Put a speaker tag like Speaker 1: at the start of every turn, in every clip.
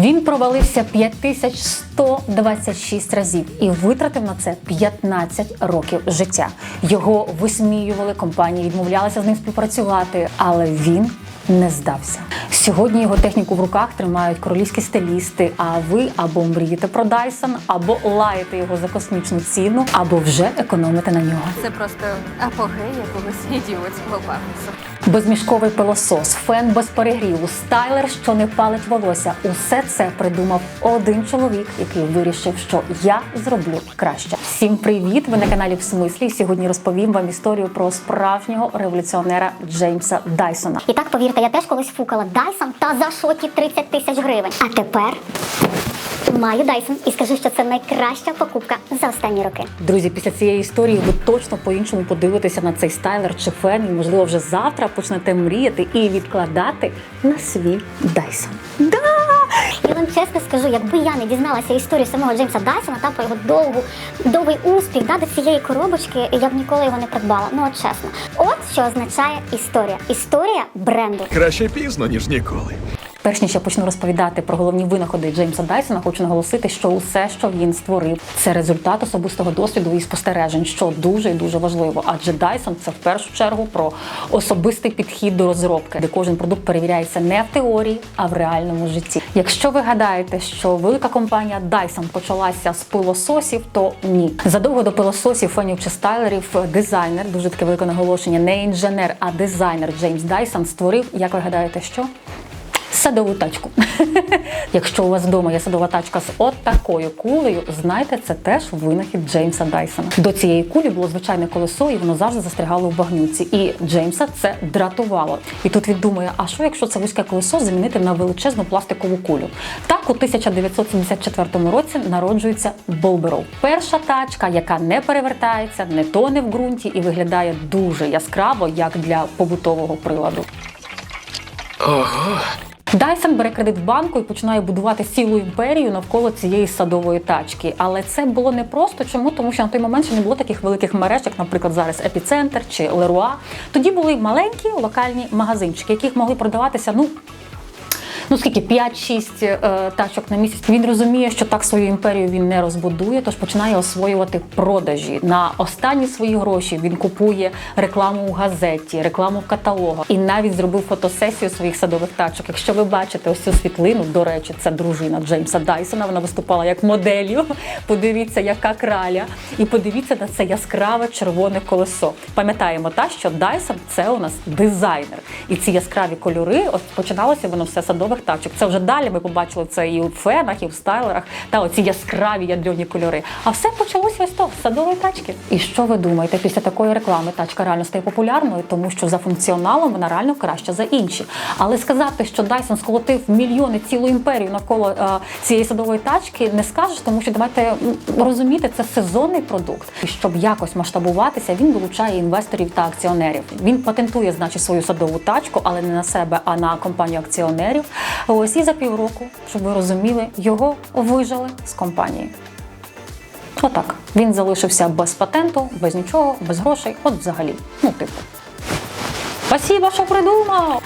Speaker 1: Він провалився 5126 разів і витратив на це 15 років життя. Його висміювали, компанії відмовлялися з ним співпрацювати, але він не здався. Сьогодні його техніку в руках тримають королівські стилісти. А ви або мрієте про Dyson, або лаєте його за космічну ціну, або вже економите на нього.
Speaker 2: Це просто апогей якогось ідіотського пафосу.
Speaker 1: Безмішковий пилосос, фен без перегріву, стайлер, що не палить волосся. Усе це придумав один чоловік, який вирішив, що я зроблю краще. Всім привіт! Ви на каналі в смислі. Сьогодні розповім вам історію про справжнього революціонера Джеймса Дайсона.
Speaker 3: І так, повірте, я теж колись фукала Dyson та за шокі 30 тисяч гривень. А тепер маю Dyson і скажу, що це найкраща покупка за останні роки.
Speaker 1: Друзі, після цієї історії ви точно по-іншому подивитеся на цей стайлер чи фен, і можливо вже завтра почнете мріяти і відкладати на свій Дайсон. Да!
Speaker 3: Я вам чесно скажу, якби я не дізналася історію самого Джеймса Дайсона та про його довгу, довгий успіх да, до цієї коробочки, я б ніколи його не придбала. Ну от чесно. От що означає історія. Історія бренду.
Speaker 4: Краще пізно, ніж ніколи.
Speaker 1: Перш ніж я почну розповідати про головні винаходи Джеймса Дайсона, хочу наголосити, що усе, що він створив, це результат особистого досвіду і спостережень, що дуже і дуже важливо. Адже Дайсон це в першу чергу про особистий підхід до розробки, де кожен продукт перевіряється не в теорії, а в реальному житті. Якщо ви гадаєте, що велика компанія Dyson почалася з пилососів, то ні. Задовго до пилососів, фенів чи стайлерів, дизайнер, дуже таке велике наголошення, не інженер, а дизайнер Джеймс Дайсон створив, як ви гадаєте, що? Садову тачку. Якщо у вас вдома є садова тачка з от кулею, знайте, це теж винахід Джеймса Дайсона. До цієї кулі було звичайне колесо, і воно завжди застрягало в багнюці. І Джеймса це дратувало. І тут він думає: а що якщо це вузьке колесо замінити на величезну пластикову кулю? Так, у 1974 році народжується Болберов. Перша тачка, яка не перевертається, не тоне в ґрунті і виглядає дуже яскраво, як для побутового приладу. Дайсон бере кредит в банку і починає будувати цілу імперію навколо цієї садової тачки. Але це було не просто. Чому? Тому що на той момент ще не було таких великих мереж, як, наприклад, зараз Епіцентр чи Леруа. Тоді були маленькі локальні магазинчики, яких могли продаватися ну. Ну скільки 5-6 е, тачок на місяць. Він розуміє, що так свою імперію він не розбудує, тож починає освоювати продажі. На останні свої гроші він купує рекламу у газеті, рекламу в каталогах і навіть зробив фотосесію своїх садових тачок. Якщо ви бачите ось цю світлину, до речі, це дружина Джеймса Дайсона. Вона виступала як моделлю. Подивіться, яка краля, і подивіться на це яскраве червоне колесо. Пам'ятаємо та що Дайсон це у нас дизайнер, і ці яскраві кольори. От починалося воно все садових тачок. Це вже далі ми побачили це і у фенах, і в стайлерах, та оці яскраві ядрені кольори. А все почалося ось то з садової тачки. І що ви думаєте? Після такої реклами тачка реально стає популярною, тому що за функціоналом вона реально краща за інші. Але сказати, що Dyson сколотив мільйони цілу імперію навколо е, цієї садової тачки, не скажеш, тому що давайте розуміти, це сезонний продукт. І щоб якось масштабуватися, він вилучає інвесторів та акціонерів. Він патентує, значить, свою садову тачку, але не на себе, а на компанію акціонерів. Ось і за півроку, щоб ви розуміли, його вижали з компанії. Отак. Він залишився без патенту, без нічого, без грошей. От взагалі. Ну, типу. Спасибо, що придумав!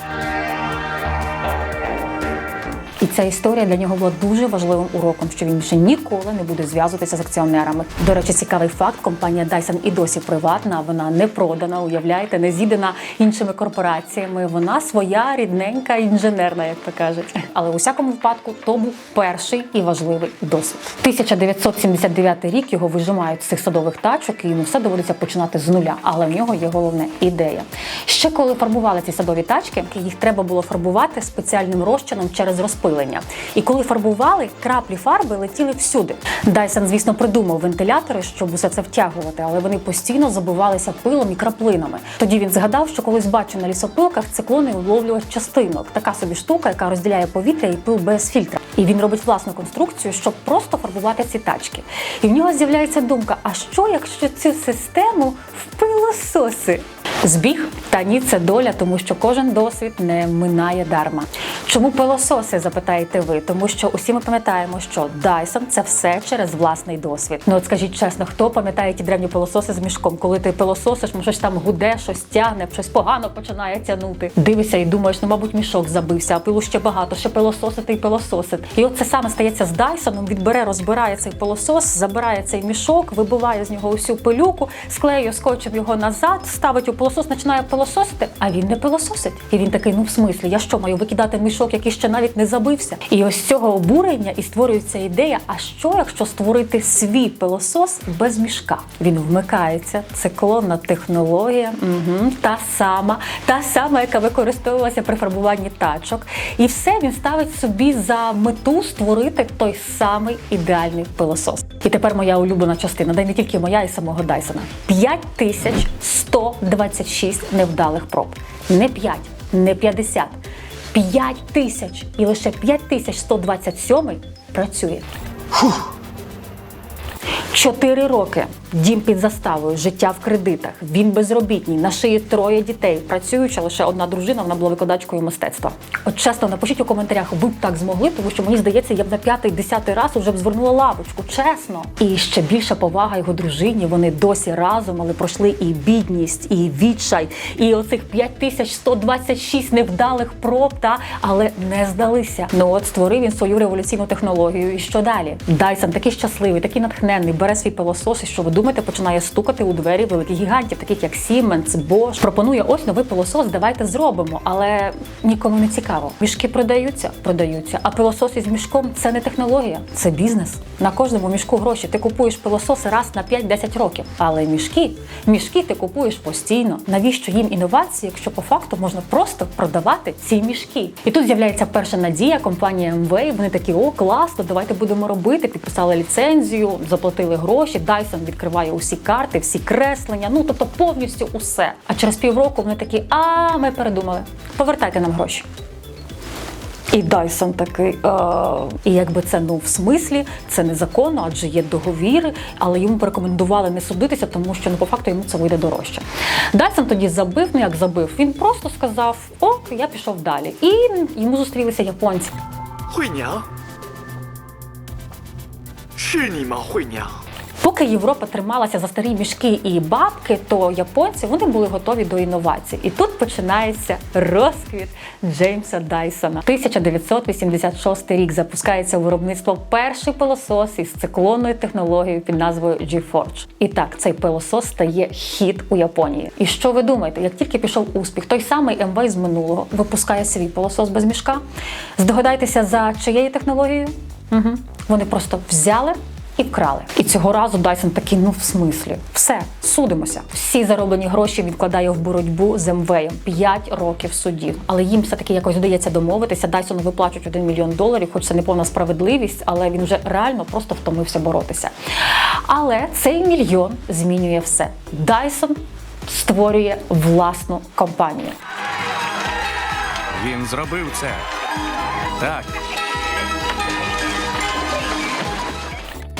Speaker 1: І ця історія для нього була дуже важливим уроком, що він більше ніколи не буде зв'язуватися з акціонерами. До речі, цікавий факт: компанія Dyson і досі приватна, вона не продана, уявляєте, не з'їдена іншими корпораціями. Вона своя рідненька інженерна, як то кажуть. Але у всякому випадку то був перший і важливий досвід. 1979 рік його вижимають з цих садових тачок, і йому все доводиться починати з нуля. Але в нього є головна ідея. Ще коли фарбували ці садові тачки, їх треба було фарбувати спеціальним розчином через розпилення. І коли фарбували, краплі фарби летіли всюди. Дайсон, звісно, придумав вентилятори, щоб усе це втягувати, але вони постійно забивалися пилом і краплинами. Тоді він згадав, що колись бачив на лісопилках циклони уловлювач частинок. Така собі штука, яка розділяє повітря і пил без фільтра. І він робить власну конструкцію, щоб просто фарбувати ці тачки. І в нього з'являється думка: а що, якщо цю систему в пилососи? Збіг та ні, це доля, тому що кожен досвід не минає дарма. Чому пилососи, запитаєте ви? Тому що усі ми пам'ятаємо, що Dyson – це все через власний досвід. Ну от скажіть чесно, хто пам'ятає ті древні пилососи з мішком, коли ти пилососиш, ну, щось там гуде, щось тягне, щось погано починає тягнути. Дивишся і думаєш, ну мабуть, мішок забився, а пилу ще багато, ще пилососити і пилососить. І от це саме стається з Дайсоном. Він бере, розбирає цей пилосос, забирає цей мішок, вибиває з нього усю пилюку, склеює скотчем його назад, ставить у пилосос, починає пилососити, а він не пилососить. І він такий, ну в смислі, я що маю викидати мішок, який ще навіть не забився. І ось з цього обурення і створюється ідея: а що, якщо створити свій пилосос без мішка? Він вмикається, циклонна технологія, угу, та сама, та сама, яка використовувалася при фарбуванні тачок. І все він ставить собі за мету створити той самий ідеальний пилосос. І тепер моя улюблена частина, де не тільки моя, і самого Дайсона. 5126 невдалих проб. Не 5, не 50. 5 тисяч і лише 5127 працює. Чотири роки дім під заставою, життя в кредитах. Він безробітний, на шиї троє дітей. Працююча лише одна дружина, вона була викладачкою мистецтва. От чесно, напишіть у коментарях, ви б так змогли, тому що мені здається, я б на п'ятий, десятий раз уже б звернула лавочку. Чесно. І ще більша повага його дружині. Вони досі разом, але пройшли і бідність, і відчай, і оцих 5126 невдалих проб, та але не здалися. Ну от створив він свою революційну технологію. І що далі? Дайсон такий щасливий, такий натхненний, бере свій пилосос і що ви думаєте, починає стукати у двері великих гігантів, таких як Siemens, Bosch. Пропонує ось новий пилосос, давайте зробимо. Але нікому не цікаво. Мішки продаються, продаються. А пилосос із мішком це не технологія, це бізнес. На кожному мішку гроші. Ти купуєш пилососи раз на 5-10 років. Але мішки, мішки ти купуєш постійно. Навіщо їм інновації, якщо по факту можна просто продавати ці мішки? І тут з'являється перша надія, компанія MV. Вони такі, о, класно, давайте будемо робити. Підписали ліцензію, заплатили гроші. Dyson розкриваю усі карти, всі креслення, ну тобто повністю усе. А через півроку вони такі, а ми передумали. Повертайте нам гроші. І Дайсон такий, і якби це ну в смислі, це незаконно, адже є договіри, але йому порекомендували не судитися, тому що ну по факту йому це вийде дорожче. Дайсон тоді забив, ну як забив. Він просто сказав: Ок, я пішов далі. І йому зустрілися японці.
Speaker 5: Хуйня. Шиніма хуйня.
Speaker 1: Поки Європа трималася за старі мішки і бабки, то японці вони були готові до інновацій. І тут починається розквіт Джеймса Дайсона. 1986 рік запускається виробництво перший пилосос із циклонною технологією під назвою G-Forge. І так, цей пилосос стає хіт у Японії. І що ви думаєте? Як тільки пішов успіх, той самий МВ з минулого випускає свій пилосос без мішка. Здогадайтеся за чиєю технологією? Угу. Вони просто взяли і вкрали. І цього разу Дайсон такий, ну в смислі, все, судимося. Всі зароблені гроші відкладає в боротьбу з МВ. П'ять років судів. Але їм все-таки якось вдається домовитися. Дайсону виплачують один мільйон доларів, хоч це не повна справедливість, але він вже реально просто втомився боротися. Але цей мільйон змінює все. Дайсон створює власну компанію.
Speaker 6: Він зробив це. Так,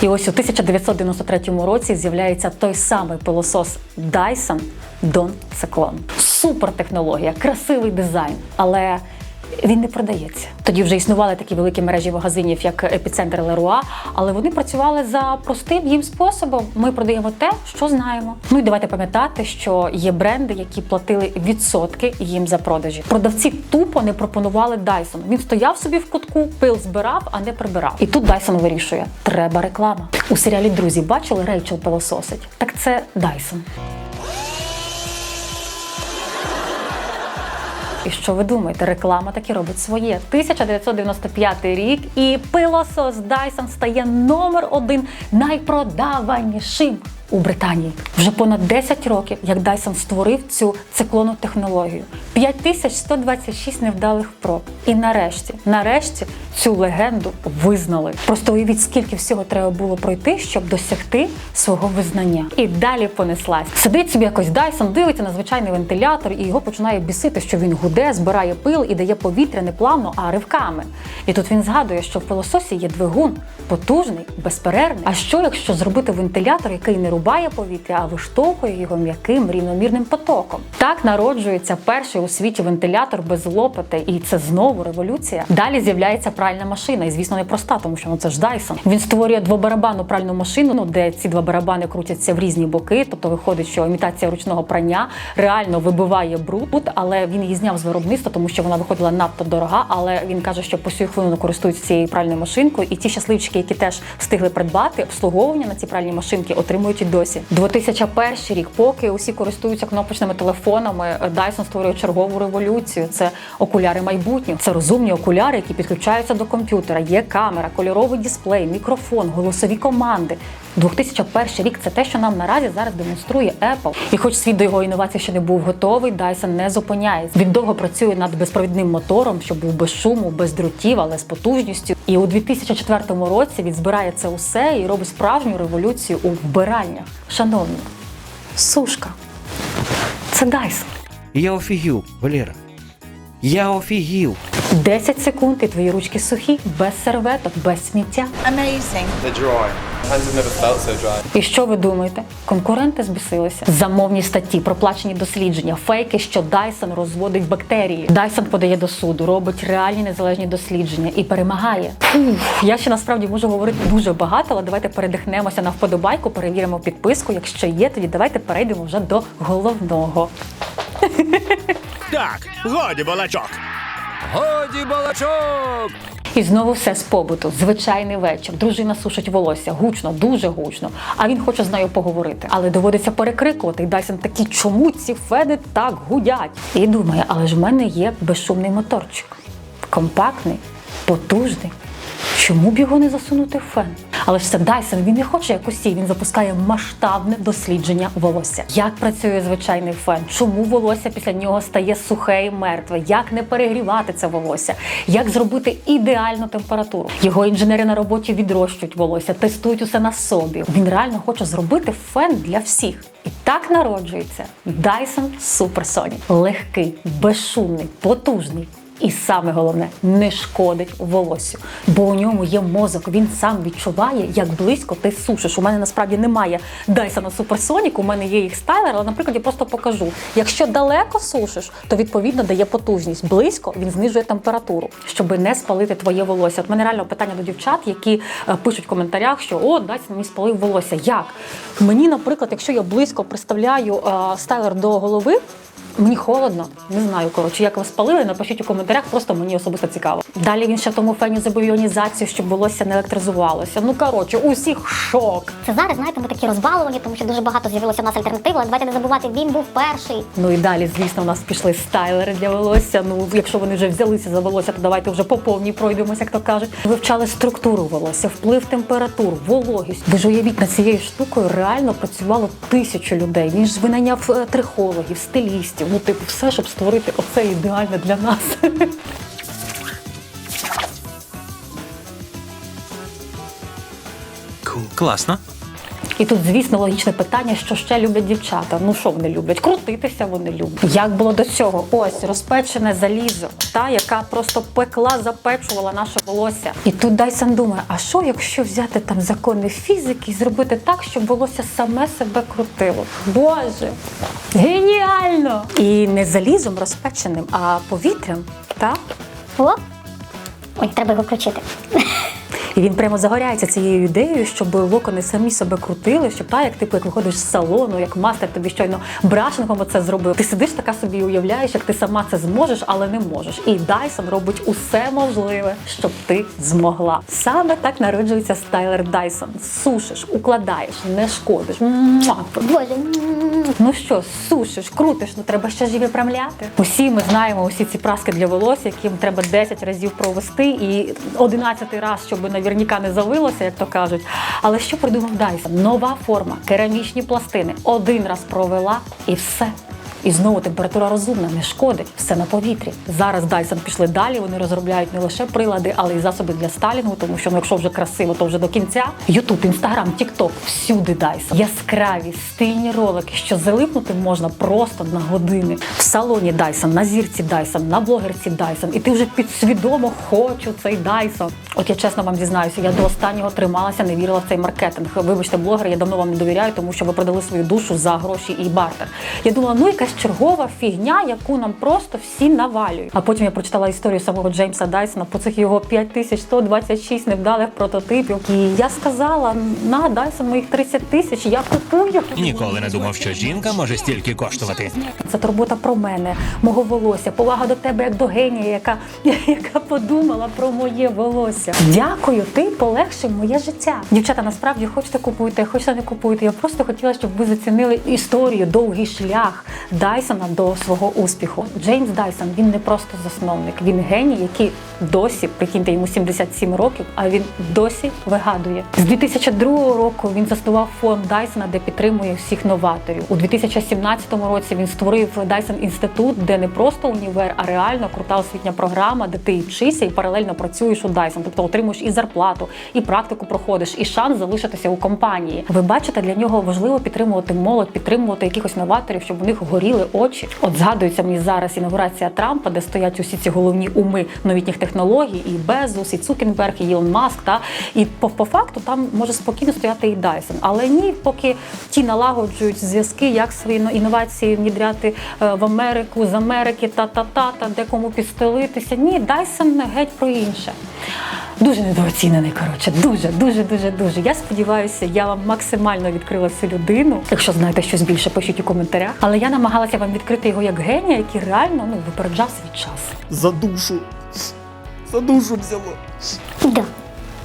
Speaker 1: І ось у 1993 році з'являється той самий пилосос Dyson Don Cyclone. Супер технологія, красивий дизайн, але він не продається. Тоді вже існували такі великі мережі магазинів, як епіцентр Леруа, але вони працювали за простим їм способом. Ми продаємо те, що знаємо. Ну і давайте пам'ятати, що є бренди, які платили відсотки їм за продажі. Продавці тупо не пропонували Dyson. Він стояв собі в кутку, пил збирав, а не прибирав. І тут Dyson вирішує: треба реклама. У серіалі Друзі бачили Рейчел пилососить? Так це Dyson. І що ви думаєте? Реклама таки робить своє. 1995 рік і пилосос Dyson стає номер один найпродаванішим у Британії. Вже понад 10 років, як Dyson створив цю циклонну технологію. 5126 невдалих проб. І нарешті, нарешті, цю легенду визнали. Просто уявіть, скільки всього треба було пройти, щоб досягти свого визнання. І далі понеслась. Сидить собі якось Dyson, дивиться на звичайний вентилятор, і його починає бісити, що він гуде, збирає пил і дає повітря не плавно, а ривками. І тут він згадує, що в пилососі є двигун, потужний, безперервний. А що, якщо зробити вентилятор, який не рубає повітря, а виштовхує його м'яким рівномірним потоком. Так народжується перший у світі вентилятор без лопати, і це знову революція. Далі з'являється пральна машина, і звісно, не проста, тому що ну це ж Dyson. Він створює двобарабанну пральну машину, ну де ці два барабани крутяться в різні боки. Тобто виходить, що імітація ручного прання реально вибиває бруд, але він її зняв з виробництва, тому що вона виходила надто дорога. Але він каже, що по сю хвилину користуються цією пральною машинкою, і ті щасливчики, які теж встигли придбати обслуговування на ці пральні машинки, отримують досі. 2001 рік, поки усі користуються кнопочними телефонами, Dyson створює чергову революцію. Це окуляри майбутнього. Це розумні окуляри, які підключаються до комп'ютера. Є камера, кольоровий дисплей, мікрофон, голосові команди. 2001 рік це те, що нам наразі зараз демонструє Apple. І хоч світ до його інновацій ще не був готовий, Dyson не зупиняється. Він довго працює над безпровідним мотором, що був без шуму, без дротів, але з потужністю. І у 2004 році він збирає це усе і робить справжню революцію у вбираннях. Шановні, сушка. Це Dyson.
Speaker 7: Я офігів, Валера. Я офігів.
Speaker 1: 10 секунд і твої ручки сухі, без серветок, без сміття.
Speaker 8: They're dry. Hands have never felt so dry.
Speaker 1: І що ви думаєте? Конкуренти збісилися. Замовні статті, проплачені дослідження, фейки, що Dyson розводить бактерії. Dyson подає до суду, робить реальні незалежні дослідження і перемагає. Уф, я ще насправді можу говорити дуже багато, але давайте передихнемося на вподобайку, перевіримо підписку. Якщо є, тоді давайте перейдемо вже до головного.
Speaker 6: Так, годі балачок. Годі балачок.
Speaker 1: І знову все з побуту. Звичайний вечір. Дружина сушить волосся гучно, дуже гучно. А він хоче з нею поговорити. Але доводиться перекрикувати. І Дайсон такий, чому ці феди так гудять? І думає, але ж в мене є безшумний моторчик. Компактний, потужний. Чому б його не засунути в фен? Але ж це Dyson, він не хоче як усі, він запускає масштабне дослідження волосся. Як працює звичайний фен? Чому волосся після нього стає сухе і мертве? Як не перегрівати це волосся? Як зробити ідеальну температуру? Його інженери на роботі відрощують волосся, тестують усе на собі. Він реально хоче зробити фен для всіх. І так народжується Dyson Supersonic. Легкий, безшумний, потужний. І саме головне не шкодить волоссю, бо у ньому є мозок. Він сам відчуває, як близько ти сушиш. У мене насправді немає Dyson Supersonic, у мене є їх стайлер, але наприклад я просто покажу. Якщо далеко сушиш, то відповідно дає потужність. Близько він знижує температуру, щоб не спалити твоє волосся. От мене реально питання до дівчат, які е, пишуть в коментарях, що о, Dyson мені спалив волосся. Як мені, наприклад, якщо я близько приставляю е, стайлер до голови. Мені холодно, не знаю. Коротше, як ви спалили, напишіть у коментарях, просто мені особисто цікаво. Далі він ще в тому фені зробив іонізацію, щоб волосся не електризувалося. Ну коротше, усіх шок.
Speaker 3: Це зараз, знаєте, ми такі розбаловані, тому що дуже багато з'явилося в нас альтернатив, але давайте не забувати, він був перший.
Speaker 1: Ну і далі, звісно, у нас пішли стайлери для волосся. Ну, якщо вони вже взялися за волосся, то давайте вже по повній пройдемося, як то кажуть. Вивчали структуру волосся, вплив температур, вологість. Ви ж уявіть, над цією штукою реально працювало тисячу людей. Він ж винайняв е, трихологів, стилістів. Ну, типу, все, щоб створити оце ідеальне для нас.
Speaker 6: Класно.
Speaker 1: І тут, звісно, логічне питання, що ще люблять дівчата. Ну що вони люблять? Крутитися вони люблять. Як було до цього? Ось розпечене залізо, та яка просто пекла, запечувала наше волосся. І тут Дайсон думає: а що, якщо взяти там закони фізики і зробити так, щоб волосся саме себе крутило? Боже, геніально! І не залізом розпеченим, а повітрям. Та?
Speaker 3: О! Ой, треба його включити.
Speaker 1: І він прямо загоряється цією ідеєю, щоб локони самі себе крутили, щоб та, як типу, як виходиш з салону, як мастер тобі щойно брашингом це зробив. Ти сидиш така собі уявляєш, як ти сама це зможеш, але не можеш. І Dyson робить усе можливе, щоб ти змогла. Саме так народжується стайлер Dyson. Сушиш, укладаєш, не шкодиш.
Speaker 3: Боже.
Speaker 1: Ну що, сушиш, крутиш, ну треба ще ж і виправляти. Усі ми знаємо усі ці праски для волос, яким треба 10 разів провести і 11 раз, щоб навірніка не завилося, як то кажуть. Але що придумав Дайсон? Нова форма, керамічні пластини. Один раз провела і все. І знову температура розумна, не шкодить, все на повітрі. Зараз Dyson пішли далі. Вони розробляють не лише прилади, але й засоби для сталінгу, тому що ну, якщо вже красиво, то вже до кінця. Ютуб, інстаграм, тікток, всюди Dyson. Яскраві, стильні ролики, що залипнути можна просто на години. В салоні Dyson, на зірці Dyson, на блогерці Dyson. І ти вже підсвідомо хочу цей Dyson. От я чесно вам дізнаюся, я до останнього трималася, не вірила в цей маркетинг. Вибачте, блогери, я давно вам не довіряю, тому що ви продали свою душу за гроші і бартер. Я думала, ну якась чергова фігня, яку нам просто всі навалюють. А потім я прочитала історію самого Джеймса Дайсона по цих його 5126 невдалих прототипів. І я сказала: на Дайсон моїх 30 тисяч, я купую.
Speaker 6: Ніколи не думав, що жінка може стільки коштувати.
Speaker 1: Це турбота про мене, мого волосся, повага до тебе як до генія, яка, яка подумала про моє волосся. Дякую, ти полегшив моє життя. Дівчата, насправді хочете купуйте, хочете не купуйте. Я просто хотіла, щоб ви зацінили історію, довгий шлях Дайсона до свого успіху. Джеймс Дайсон він не просто засновник, він геній, який досі, прикиньте, йому 77 років, а він досі вигадує. З 2002 року він заснував фонд Дайсона, де підтримує всіх новаторів. У 2017 році він створив Dyson інститут, де не просто універ, а реально крута освітня програма, де ти вчишся і паралельно працюєш у Dyson. Тобто отримуєш і зарплату, і практику проходиш, і шанс залишитися у компанії. Ви бачите, для нього важливо підтримувати молодь, підтримувати якихось новаторів, щоб у них горіли очі. От згадується мені зараз інаугурація Трампа, де стоять усі ці головні уми новітніх технологій, і Безус, і Цукенберг, і Ілон Маск. Та і по, по факту там може спокійно стояти і Dyson. Але ні, поки ті налагоджують зв'язки, як свої ну, інновації внідряти е, в Америку з Америки та та та та де кому підстелитися. Ні, Dyson геть про інше. Дуже недооцінений, коротше, дуже, дуже, дуже, дуже. Я сподіваюся, я вам максимально відкрила цю людину. Якщо знаєте щось більше, пишіть у коментарях. Але я намагалася вам відкрити його як генія, який реально ну випереджав свій час.
Speaker 5: За душу. За душу взяло.
Speaker 3: Да.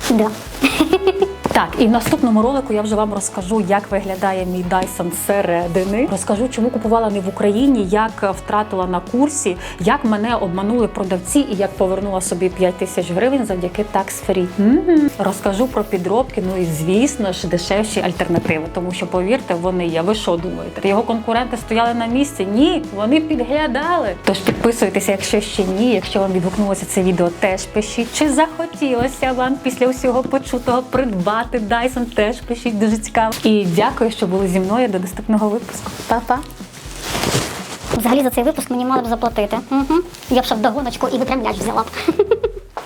Speaker 3: Да.
Speaker 1: Так, і в наступному ролику я вже вам розкажу, як виглядає мій Dyson зсередини. Розкажу, чому купувала не в Україні, як втратила на курсі, як мене обманули продавці і як повернула собі 5 тисяч гривень завдяки Tax Free. Мгм. Розкажу про підробки. Ну і звісно ж дешевші альтернативи, тому що повірте, вони є. Ви що думаєте? Його конкуренти стояли на місці? Ні, вони підглядали. Тож підписуйтеся, якщо ще ні. Якщо вам відгукнулося це відео, теж пишіть. Чи захотілося вам після усього почутого придбати Dyson? Теж пишіть дуже цікаво. І дякую, що були зі мною до наступного випуску. Па-па!
Speaker 3: Взагалі за цей випуск мені мали б заплатити. Угу. Я б ще вдогоночку і випрямляч взяла б.